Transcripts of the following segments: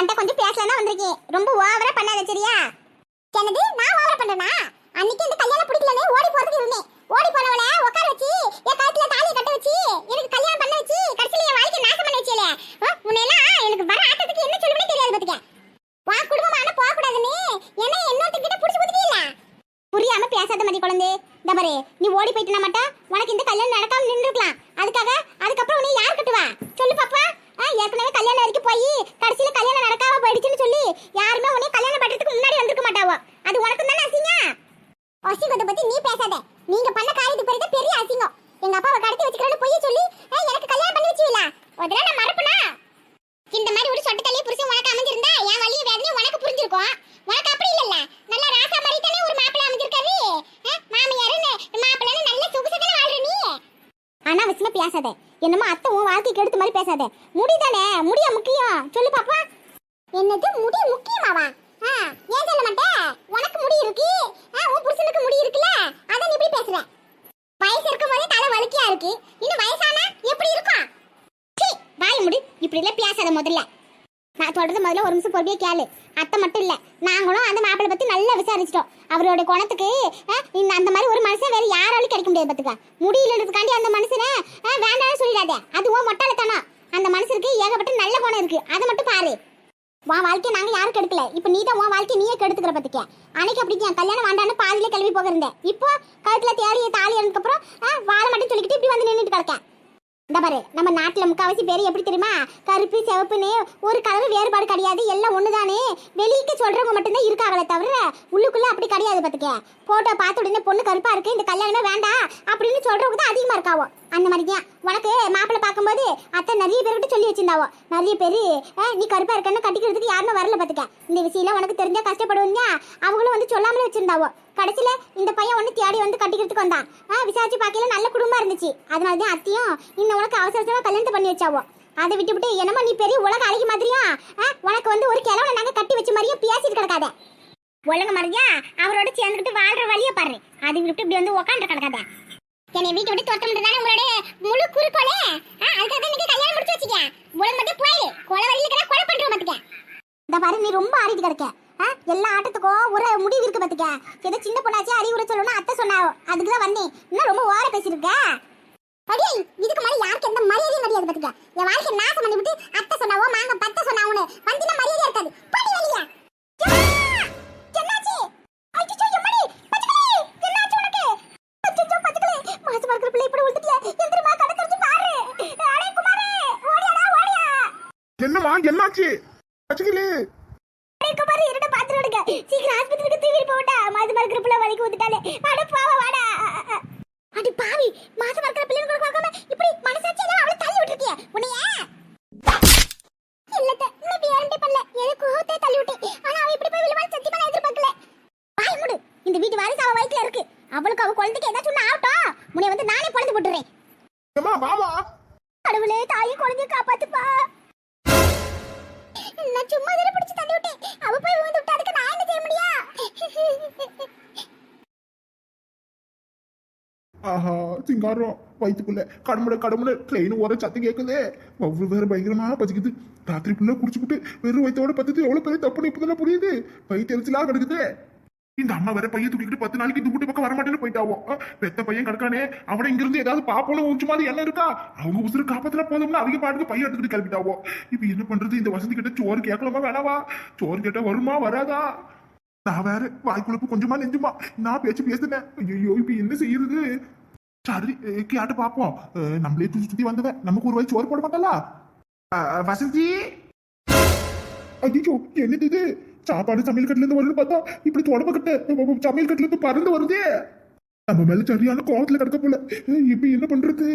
உன்கிட்ட கொஞ்சம் பேசலாம் வந்திருக்கேன். ரொம்ப ஓவரா பண்ணாத சரியா? என்னது நான் ஓவரா பண்றேனா? அன்னைக்கு இந்த கல்யாணம் பிடிக்கலனே ஓடி போறதுக்கு இருந்தேன். ஓடி போனவள உட்கார வச்சு என் கழுத்துல தாலியை கட்ட வச்சு எனக்கு கல்யாணம் பண்ண வச்சு கடைசில என் வாழ்க்கை நாசம் பண்ண வச்சேல உன்னெல்லாம் எனக்கு வர ஆட்டத்துக்கு என்ன சொல்லுமே தெரியாது பாத்துக்க. வா குடும்பம் ஆனா போக கூடாதுன்னு என்ன இன்னொருத்தங்கிட்ட புடிச்சு குடுத்தீங்கள புரியாம பேசாத மாதிரி குழந்தை. இந்த பாரு நீ ஓடி போயிட்டனா மட்டும் உனக்கு இந்த கல்யாணம் நடக்காம நின்றுக்கலாம் அதுக்காக அதுக்கப்புறம் நீ யார் கட்டுவா சொல்லு பாப்பா ஆ, ஏற்கனவே கல்யாணம் வரைக்கும் போய் கடைசியில கல்யாணம் நடக்காம போயிடுச்சுன்னு சொல்லி யாருமே உன்னை கல்யாணம் பண்றதுக்கு முன்னாடி வந்திருக்க மாட்டாவோ அது உனக்கு தானே அசிங்கம் அசிங்கத்தை பத்தி நீ பேசாத. நீங்க பண்ண காரியத்துக்கு பெரிய பெரிய அசிங்கம். எங்க அப்பாவை கடத்தி வச்சுக்கிறேன்னு பொய்ய சொல்லி எனக்கு கல்யாணம் பண்ணி வச்சுவீங்களா உடனே நான் மறப்பனா? இந்த மாதிரி ஒரு சொட்டு தள்ளி புருஷன் உனக்கு அமைஞ்சிருந்தா என் வலிய வேதனையும் உனக்கு புரிஞ்சிருக்கும். உனக்கு அப்படி இல்லல்ல. நல்ல ராசா மாதிரி தானே ஒரு மாப்பிள்ளை அமைஞ்சிருக்காரு. மாமியாருன்னு மாப்பிள்ளைன்னு நல்ல சொகுசதானே வாழ்ற நீ. அனாவசியமா பேசாத. என்னமோ அத்தை உன் வாழ்க்கைக்கு எடுத்த மாதிரி பேசாத. முடிதானே முடிய முக்கியம்? சொல்லு பாப்பா. என்னது முடி முக்கியமாவா? ஏன் சொல்ல மாட்டேன் உனக்கு முடி இருக்கு. உன் புருஷனுக்கு முடி இருக்குல்ல? அத நீ இப்படி பேசுற வயசு இருக்கும் போதே தலை வலிக்கையா இருக்கு. இன்னும் வயசானா? எப்படி இருக்கும் வாய் முடி. இப்படி எல்லாம் பேசாத முதல்ல. நான் தொடர்ந்து முதல்ல ஒரு நிமிஷம் பொறுமையா கேளு. அத்தை மட்டும் இல்ல நாங்களும் அந்த மாப்பிள்ளை பத்தி நல்லா விசாரிச்சிட்டோம். அவரோட குணத்துக்கு இந்த அந்த மாதிரி ஒரு மனுஷன் வேற யாராலும் கிடைக்க முடியாது பாத்துக்க. முடியலன்றதுக்காண்டி அந்த மனுஷனை ஆ, வேண்டாம்னு சொல்லிடாத. அது ஓ மொட்டாளத்தானா அந்த மனுஷனுக்கு ஏகப்பட்ட நல்ல குணம் இருக்கு. அதை மட்டும் பாரு. உன் வாழ்க்கையை நாங்க யாரும் கெடுக்கல. இப்ப நீ தான் உன் வாழ்க்கையை நீயே கெடுத்துக்கிற பத்திக்க. அன்னைக்கு அப்படி என் கல்யாணம் வேண்டான்னு பாதியில கிளம்பி போக இருந்தேன் இப்போ கழுத்துல தேடி தாலி அப்புறம் வாழை மட்டும் சொல்லிக்கிட்டு இப்படி வந்து நின்றுட்டு கிடக்கேன் இந்த பாரு நம்ம நாட்டுல முக்காவாசி பேர் எப்படி தெரியுமா? கருப்பு சிவப்புன்னு ஒரு கலர் வேறுபாடு கிடையாது. எல்லாம் ஒண்ணுதானே. வெளியே சொல்றவங்க மட்டும்தான் இருக்காங்களே தவிர உள்ளுக்குள்ள அப்படி கிடையாது பாத்துக்க. போட்டோ பார்த்த உடனே பொண்ணு கருப்பா இருக்கு இந்த கல்யாணமே வேண்டாம் அப்படின்னு சொல்றவங்க தான் அதிகமா இருக்காவோ. அந்த மாதிரி தான் உனக்கு மாப்பிள்ளை பார்க்கும்போது அத்தை நிறைய பேர்கிட்ட சொல்லி வச்சிருந்தாவோ? நிறைய பேர் நீ கருப்பா இருக்கன்னு கட்டிக்கிறதுக்கு யாருமே வரல பார்த்துக்க இந்த விஷயம் உனக்கு தெரிஞ்சா கஷ்டப்படுவீங்க. அவங்களும் வந்து சொல்லாமலே வச்சிருந்தாவோ? கடைசியில இந்த பையன் ஒண்ணு தேடி வந்து கட்டிக்கிறதுக்கு வந்தான். ஆ, விசாரிச்சு பார்க்கல நல்ல குடும்பமா இருந்துச்சு. அதனால தான் அத்தையும் இந்த உனக்கு அவசர அவசரமா கல்யாணத்தை பண்ணி வச்சாவோ? அதை விட்டு விட்டு என்னமோ நீ பெரிய உலக அழகி மாதிரியா? உனக்கு வந்து ஒரு கிழவனை நாங்கள் கட்டி வச்ச மாதிரியும் பேசிட்டு கிடக்காத. ஒழுங்கு மாதிரியா? அவரோட சேர்ந்துக்கிட்டு வாழ்ற வழியை பாரு. அது விட்டு இப்படி வந்து உக்காந்து கிடக்காத. என்னை வீட்டை விட்டு தோட்டம் தானே உங்களோட முழு குறிக்கோளே? அதுக்காக தான் கல்யாணம் முடிச்சு வச்சுக்க உலகம் மட்டும் போயிடு கொலை வழியில கிடா கொலை பண்ற பார்த்துக்க இந்த பாரு நீ ரொம்ப ஆடிட்டு கிடக்க. எல்லா ஆட்டத்துக்கும் ஒரு முடிவு இருக்கு பார்த்துக்க ஏதோ சின்ன பொண்ணாச்சே அறிவுரை சொல்லணும் அத்தை சொன்னாவோ அதுக்கு தான் வந்தேன். இன்னும் ரொம்ப ஓர பேசியிருக்க. அடே இதுக்கு மேலே யாருக்கு எந்த மரியாதையும் கிடையாது பார்த்துக்க என் வாழ்க்கை நாசம் பண்ணி விட்டு அத்தை சொன்னாவோ மாங்க பத்த சொன்னாவோன்னு வந்தினா மரியாதையா இருக்காது. படி என்னாச்சு அச்சச்சோ எம்மடி பச்சைக்கிளி என்னாச்சு உனக்கு அச்சச்சோ பச்சைக்கிளி மாசமா இருக்கிற பிள்ளை இப்படி விழுந்துட்டியா எந்திரமா கடை தெரிஞ்சு பாரு அடே குமாரே ஓடியாடா ஓடியா என்னம்மா என்னாச்சு பச்சைக்கிளி அடே குமாரே இருட பாத்துட்டு எடுங்க சீக்கிரம் ஆஸ்பத்திரிக்கு தூக்கி போடா மாசமா இருக்கிற பிள்ளை வலிக்கு வந்துட்டாலே அட பாவ வாடா அடி பாவி மாசமா இருக்கிற பிள்ளைங்களுக்கு பார்க்காம இப்படி மனசாட்சி எல்லாம் அவளை தள்ளி விட்டுருக்கிய உன்னைய இல்லத்த நான் வேறண்டே பண்ணல ஏதோ கோவத்தை தள்ளி விட்டேன் ஆனா அவ இப்படி போய் விழுவான்னு சத்தியமா நான் எதிர்பார்க்கல வாய் மூடு இந்த வீட்டு வாரிசு அவ வயித்துல இருக்கு அவளுக்கு அவ குழந்தைக்கு ஏதாச்சும் ஒண்ணு ஆகட்டும் உன்னை வந்து நானே பொழுது போட்டுறேன் ஏம்மா மாமா கடவுளே தாயை குழந்தைய காப்பாத்துப்பா நான் சும்மா இதில் பிடிச்சு தள்ளி விட்டேன். அவ போய் விழுந்து விட்டா அதுக்கு நான் என்ன செய்ய முடியா? ஆஹா சிங்காரம். வயிற்றுக்குள்ள கடமுட கடமுட ட்ரெயின் ஓர சத்தம் கேட்குதே அவ்வளவு வேற பயங்கரமா பசிக்குது. ராத்திரி புள்ள குடிச்சுக்கிட்டு வெறும் வயிற்றோட பத்துட்டு எவ்வளோ பெரிய தப்புன்னு இப்பதானே புரியுது. வயிற்று எரிச்சலாக கிடக்குது. இந்த அம்மா வேற பையன் தூக்கிட்டு பத்து நாளைக்கு இந்த வீட்டு பக்கம் வரமாட்டேன்னு போயிட்டாவோ? பெத்த பையன் கிடக்கானே அவனை இங்க இருந்து ஏதாவது பாப்போன்னு உச்சு மாதிரி என்ன இருக்கா? அவங்க உசுறு காப்பாத்துல போதும்னு அவங்க பாட்டுக்கு பையன் எடுத்துக்கிட்டு கிளம்பிட்டாவோ? இப்ப என்ன பண்றது? இந்த வசதி கிட்ட சோறு கேட்கலாமா வேணாவா? சோறு கேட்டா வருமா வராதா? நான் வேற வாய்க்குழப்பு கொஞ்சமா நெஞ்சுமா. நான் பேச்சு பேசுனேன். ஐயோ இப்ப என்ன செய்யறது? சரி கேட்டு பாப்போம். நம்மளே சுத்தி சுத்தி வந்தவன் நமக்கு ஒரு வயசு சோறு போட மாட்டாளா? வசந்தி? ஐயோ என்னது இது? சாப்பாடு சமையல் கட்டுல இருந்து வருது பார்த்தா இப்படி தொடம்ப கட்ட சமையல் கட்டுல இருந்து பறந்து வருதே. நம்ம மேல சரியான கோவத்துல கிடக்க போல. இப்ப என்ன பண்றது?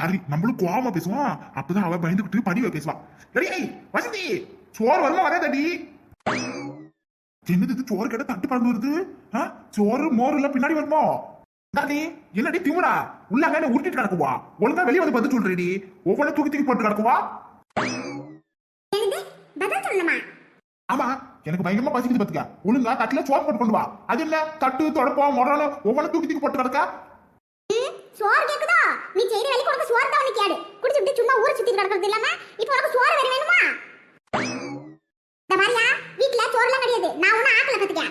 அரி நம்மளும் கோவமா பேசுவோம். அப்பதான் அவ பயந்துகிட்டு பணிவ பேசுவான் டேய் வசந்தி சோறு வருமா வராதடி? என்னது இது சோறு கேட்ட தட்டு பறந்து வருது? சோறு மோர் எல்லாம் பின்னாடி வருமோ? தாடி என்னடி திமுடா உள்ள அங்க உருட்டிட்டு கிடக்குவா? ஒழுங்கா வெளியே வந்து பதில் சொல்றேடி. ஒவ்வொரு தூக்கி தூக்கி போட்டு கிடக்குவா? பதில் சொல்லணுமா? எனக்கு பயங்கரமா பசிக்குது பாத்துக்க. ஒழுங்கா கட்டில சோறு போட்டு கொண்டு வா. அது இல்ல தட்டு தொடப்பம் முரணு ஒவ்வொன்னு தூக்கி தூக்கி போட்டு கிடக்கா? சோறு கேக்குதா? நீ செய்த வேலைக்கு உனக்கு சோறு தான் கேடு குடிச்சு விட்டு சும்மா ஊரை சுத்தி கிடக்கிறது இல்லாம இப்போ உனக்கு சோறு வேற வேணுமா? இந்த மாதிரியா? வீட்டுல சோறு எல்லாம் கிடையாது. நான் ஒண்ணு ஆக்கல பாத்துக்க.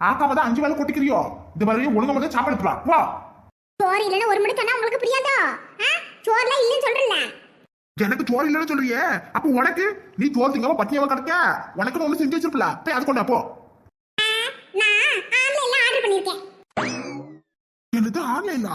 ஆக்காம தான் அஞ்சு வேலை கொட்டிக்கிறியோ? இந்த மாதிரி ஒழுங்கு மட்டும் சாப்பாடு வா. சோறு இல்லைன்னு ஒரு மணி சொன்னா உங்களுக்கு புரியாதோ? சோறுலாம் இல்லைன்னு சொல்றேன்ல எனக்கு சோறு இல்லைன்னு சொல்றியே. அப்ப உனக்கு? நீ சோறு திங்காம பட்டியாவா கிடக்க? உனக்கு ஒண்ணு செஞ்சு வச்சிருப்பல போய் அது கொண்டா போ. நான் ஆன்லைன்ல ஆர்டர் பண்ணிருக்கேன் என்னது ஆன்லைனா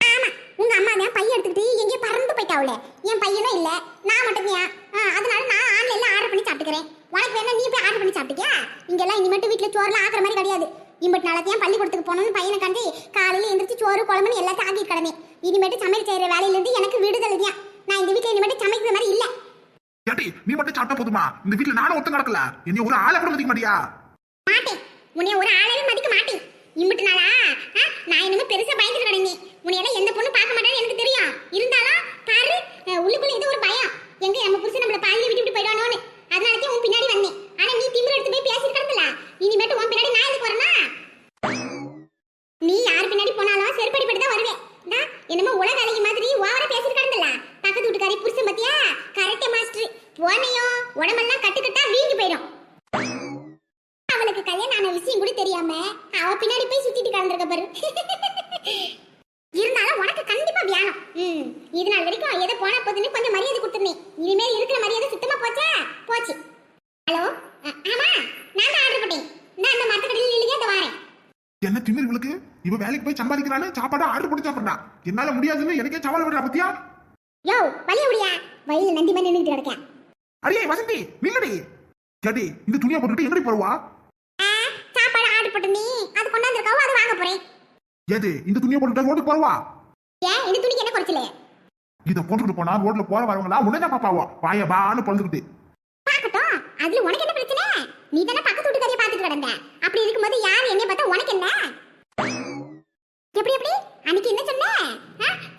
ஆமா உங்க அம்மா தான் பையன் எடுத்துக்கிட்டு எங்கேயோ பறந்து போயிட்டாவுல. என் பையனும் இல்ல நான் மட்டும் தான் அதனால நான் ஆன்லைன்ல ஆர்டர் பண்ணி சாப்பிட்டுக்கிறேன். உனக்கு வேணா நீ போய் ஆர்டர் பண்ணி சாப்பிட்டுக்கியா? இங்கெல்லாம் இனிமேட்டு வீட்டுல சோறுலாம் ஆக்குற மாதிரி கிடையாது. இம்பட்டு நாளைக்கு பள்ளிக்கூடத்துக்கு போகணும்னு பையனை கண்டு காலையில எந்திரிச்சு சோறு குழம்புன்னு எல்லாத்தையும் ஆக்கி கிடமே இனிமேட்டு சமையல் செய்யற வேலையில இருந்து எனக்கு விடுதலை தான். நான் இந்த வீட்டுல இனிமேட்டு சமைக்கிற மாதிரி இல்ல. ஏட்டி நீ மட்டும் சாப்பிட்டா போதுமா? இந்த வீட்டுல நானும் ஒருத்தன் கிடக்கல என்னை ஒரு ஆளை கூட மதிக்க மாட்டியா? மாட்டேன். உன்னை ஒரு ஆளையும் மதிக்க மாட்டேன். இம்பட்டு நாளா? நான் இனிமே பெருசா பயந்துட்டு கிடந்தேன். உன்னையெல்லாம் எந்த பொண்ணு பார்க்க மாட்டேன்னு எனக்கு தெரியும். இருந்தாலும் பாரு உள்ளுக்குள்ள இது ஒரு பயம். எங்க நம்ம புருஷன் நம்மள பாதியில விட்டு விட்டு போயிடானோன்னு அதனால தான் உன் பின்னாடி வந்தேன். ஆனா நீ திமிர எடுத்து போய் பேசிட்டு கிடந்தல. இனிமேட்டு உன் பின்னாடி நான் எதுக்கு வரேனா நீ யார் பின்னாடி போனாலும் செருப்படி படி தான் வருவேன் டா, என்னமோ உலக அழகி மாதிரி ஓவரா பேசிட்டு கிடந்தல பக்கத்து வீட்டுக்காரி புருஷன் பத்தியா கரெக்டே மாஸ்டர் போனையோ உடம்பெல்லாம் கட்டுக்கட்டா வீங்கி போயிடும் அவளுக்கு கல்யாணம் ஆன விஷயம் கூட தெரியாம அவ பின்னாடி போய் சுத்திட்டு கிடந்திருக்க பாரு இருந்தாலும் உனக்கு கண்டிப்பா வியானம் ம் இது நாள் வரைக்கும் எதை போனா போதுன்னு கொஞ்சம் மரியாதை கொடுத்துருந்தேன் இனிமேல் இருக்கிற மரியாதை சுத்தமா போச்சா? போச்சு. ஹலோ? ஆமா நான் தான் ஆர்டர் பண்ணேன் நான் அந்த மரத்து கடையில் இல்லையே அந்த வாரேன். என்ன திமிர் இவளுக்கு? இவ வேலைக்கு போய் சம்பாதிக்கிறான்னு சாப்பாடு ஆர்டர் போட்டு சாப்பிடுறா. என்னால முடியாதுன்னு எனக்கே சவால் விடுறா பத்தியா? யோ வழிய முடியா வழியில் நந்தி மாதிரி நின்றுட்டு கிடக்கேன். அடியே வசந்தி நில்லடி. கேட்டி இந்த துணியை போட்டுட்டு எங்கடி போடுவா ஆ, சாப்பாடு ஆர்டர் போட்டு நீ அது கொண்டாந்துருக்காவோ அதை வாங்க போறேன். ஏது இந்த துணியை போட்டுட்டு ரோட்டுக்கு போறவா? ஏன் இந்த துணிக்கு என்ன குறைச்சல? இத போட்டுட்டு போனா ரோட்ல போற வரவங்களா உடனே பாப்பாவோ? வாய பான்னு பொழுதுகிட்டு. பார்க்கட்டும். அதுல உனக்கு என்ன பிரச்சனை? நீ தானே பக்கத்து வீட்டுக்காரியை பார்த்துட்டு கிடந்த. அப்படி இருக்கும்போது யார் என்னை பார்த்தா உனக்கு என்ன? எப்படி எப்படி? அன்னைக்கு என்ன சொன்ன?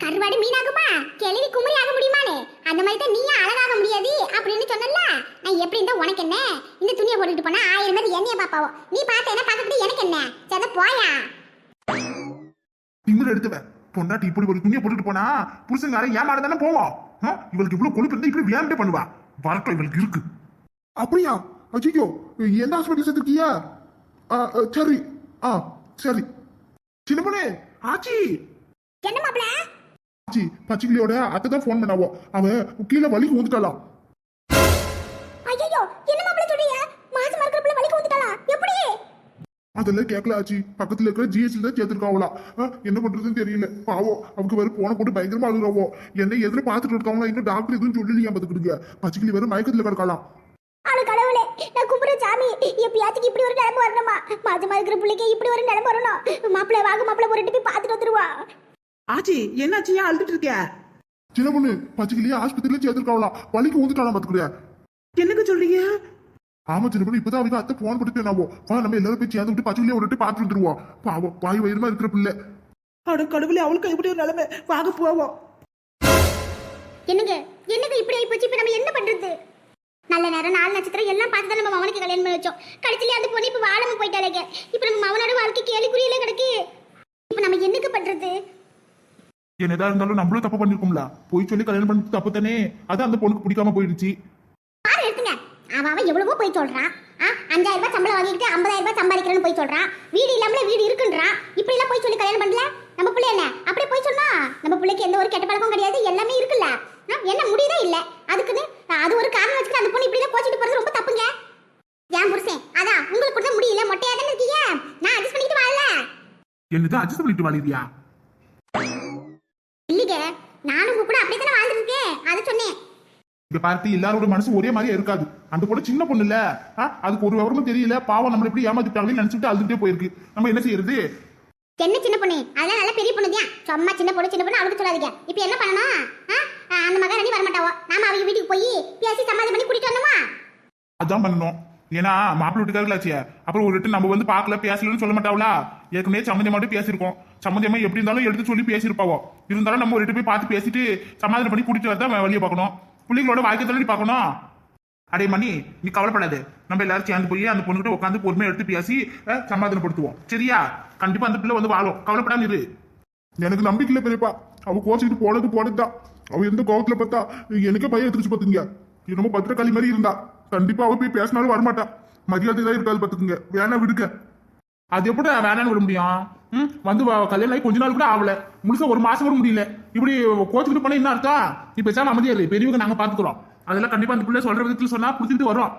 கருவாடு மீனாகுமா? கிளவி குமரி ஆக முடியுமான்னு? அந்த மாதிரி தான் நீயும் அழகாக முடியாது அப்படின்னு சொன்னல நான் எப்படி இருந்தா உனக்கு என்ன? இந்த துணியை போட்டுட்டு போனா ஆயிரம் பேர் என்னைய பாப்பாவோ நீ பார்த்தேன்னா பார்த்துட்டு எனக்கு என்ன? சத போயா? திமிர் எடுத்துவ. பொண்டாட்டி இப்படி ஒரு துணியை போட்டுட்டு போனா புருஷங்காரன் ஏமாற தானே போவோம்? இவளுக்கு இவ்வளவு கொழுப்பு இருந்தா இப்படி வேண்டே பண்ணுவா. வரட்டும் இவளுக்கு இருக்கு. அப்படியா? அஜிக்கோ எந்த ஹாஸ்பிட்டல் சேர்த்துருக்கியா சரி. ஆ சரி. சின்ன பொண்ணே ஆச்சி! என்ன மாப்பிள? ஆச்சி பச்சைக்கிளியோட அத்தை தான் ஃபோன் பண்ணாவோ. அவ கீழே வலிக்கு ஊந்துட்டாளாம். அதெல்லாம் கேட்கல ஆச்சி. பக்கத்துல இருக்கிற ஜிஹெச்ல தான் சேர்த்துருக்காவளா என்ன பண்றதுன்னு தெரியல. பாவம் அவங்க வேற போன போட்டு பயங்கரமா அழுகுறாவோ. என்ன எதுல பாத்துட்டு இருக்காங்களா இன்னும் டாக்டர் எதுவும் சொல்லலையா பாத்துக்கிடுங்க பச்சைக்கிளி வேற மயக்கத்துல கிடக்கலாம் ஆளு கடவுளே நான் கும்பிடுற சாமி எப்பயாச்சுக்கு இப்படி ஒரு நிலைமை வரணுமா? இருக்கிற பிள்ளைக்கு இப்படி ஒரு நிலைமை வரணும்? மாப்பிள்ளை வாங்க மாப்பிள்ளை ஒரு போய் பார்த்துட்டு வந்துருவா. ஆச்சி என்னாச்சு? ஏன் அழுதுட்டு இருக்க? சின்ன பொண்ணு பச்சைக்கிளியே ஆஸ்பத்திரியில சேர்த்துருக்காவலாம் வலிக்கு ஊந்துட்டாலாம் பாத்துக்கிறியா என்னங்க சொல்றீங்க? ஆமா சின்ன பொண்ணு இப்பதான் அவங்க அத்தை போன் நாவோ வா நம்ம எல்லாரும் போய் சேர்ந்து விட்டு பச்சைக்கிளியை விட்டுட்டு பார்த்து வந்துருவோம். பாவம் வாய் வயிறுமா இருக்கிற பிள்ளை. அட கடவுளே அவளுக்கு எப்படி ஒரு நிலைமை. வாங்க போவோம். என்னங்க? என்னங்க இப்படி ஆகி போச்சு? இப்ப நம்ம என்ன பண்றது? நல்ல நேரம் நாலு நட்சத்திரம் எல்லாம் பார்த்து தான் நம்ம மவனுக்கு கல்யாணம் பண்ணி வச்சோம். கடைசியில அந்த பொண்ணு இப்ப வாழாம போயிட்டாலேங்க இப்ப நம்ம மவனோட வாழ்க்கை கேள்விக்குறியில கிடக்கு. இப்ப நம்ம என்னங்க பண்றது? என்னதா இருந்தாலும் நம்மளும் தப்பு பண்ணிருக்கோம்ல. போய் சொல்லி கல்யாணம் பண்ணி தப்பு தானே? அது அந்த பொண்ணுக்கு பிடிக்காம போயிடுச்சு. அவன் அவன் எவ்வளவோ போய் சொல்றான் ஆ, அஞ்சாயிரம் ரூபாய் சம்பளம் வாங்கிட்டு ஐம்பதாயிரம் ரூபாய் சம்பாதிக்கிறேன்னு போய் சொல்றான் வீடு இல்லாமல வீடு இருக்குன்றான் இப்படி எல்லாம் போய் சொல்லி கல்யாணம் பண்ணல? நம்ம பிள்ளை என்ன? அப்படியே போய் சொன்னா? நம்ம பிள்ளைக்கு எந்த ஒரு கெட்ட பழக்கம் கிடையாது எல்லாமே இருக்குல்ல. என்ன முடியதே இல்லை. அதுக்குன்னு அது ஒரு காரணம் வச்சுட்டு அந்த பொண்ணு இப்படி தான் போச்சுட்டு போறது ரொம்ப தப்புங்க. ஏன் புருஷன்? அதான் உங்களுக்கு கூட முடியல. மொட்டையா தானே இருக்கீங்க நான் அட்ஜஸ்ட் பண்ணிட்டு வாழல. என்னது அட்ஜஸ்ட் பண்ணிட்டு வாழியா இல்லைங்க நானும் உங்க கூட அப்படியே தானே வாழ்ந்துருக்கேன் அதை சொன்னேன் இங்க பார்த்து எல்லாரோட மனசு ஒரே மாதிரியே இருக்காது. அந்த பொண்ணு சின்ன பொண்ணு இல்ல அதுக்கு ஒரு விவரமும் தெரியல. பாவம் நம்மள எப்படி ஏமாத்திட்டாங்களே நினைச்சிட்டு அழுதுட்டே போயிருக்கு. நம்ம என்ன செய்யறது? என்ன சின்ன பொண்ணு? அதெல்லாம் நல்லா பெரிய பொண்ணு தான் சும்மா சின்ன பொண்ணு சின்ன பொண்ணு அவளுக்கு சொல்லாதீங்க. இப்போ என்ன பண்ணணும்? அந்த மகாராணி வரமாட்டாவோ? நாம அவங்க வீட்டுக்கு போய் பேசி சமாதி பண்ணி கூட்டிட்டு வரணுமா? அதான் பண்ணணும். ஏன்னா மாப்பிள்ளை வீட்டுக்காரங்களாச்சிய அப்புறம் ஒரு நம்ம வந்து பார்க்கல பேசலன்னு சொல்ல மாட்டாங்களா ஏற்கனவே சம்மந்தம் மட்டும் பேசியிருக்கோம். சம்மந்தமா எப்படி இருந்தாலும் எடுத்து சொல்லி பேசியிருப்பாவோ. இருந்தாலும் நம்ம ஒரு போய் பார்த்து பேசிட்டு சமாதானம் பண்ணி கூட்டிட்டு வரதான் வழியை பார்க்கணும். பிள்ளைங்களோட வாழ்க்கை தள்ளி பார்க்கணும். அடே மணி நீ கவலைப்படாது. நம்ம எல்லாரும் சேர்ந்து போய் அந்த பொண்ணுகிட்ட உட்காந்து பொறுமையா எடுத்து பேசி அஹ், சமாதானப்படுத்துவோம் சரியா? கண்டிப்பா அந்த பிள்ளை வந்து வாழும். கவலைப்படாம இரு. எனக்கு நம்பிக்கை இல்லை பெரியப்பா. அவ கோச்சிட்டு போனது போனதுதான். அவ எந்த கோவத்துல பார்த்தா எனக்கே பையன் எடுத்துச்சு பாத்துங்க. என்னமோ பத்திரக்காளி மாதிரி இருந்தா. கண்டிப்பா அவ போய் பேசினாலும் வரமாட்டா. மரியாதை தான் இருக்காது பாத்துக்குங்க. வேணா விடுங்க. அது எப்படி வேணாம்னு விட முடியும்? ம்? வந்து வ- கல்யாணம் ஆகி கொஞ்ச நாள் கூட ஆகல. முழுசா ஒரு மாசம் கூட முடியல. இப்படி கோச்சுக்கிட்டு போனா என்ன அர்த்தம்? இப்ப பேசாம அமைதியா இரு. பெரியவங்க நாங்க பாத்துக்கிறோம். அதெல்லாம் கண்டிப்பா அந்த பிள்ளை சொல்ற விதத்துல சொன்னா புடிச்சிட்டு வரும்.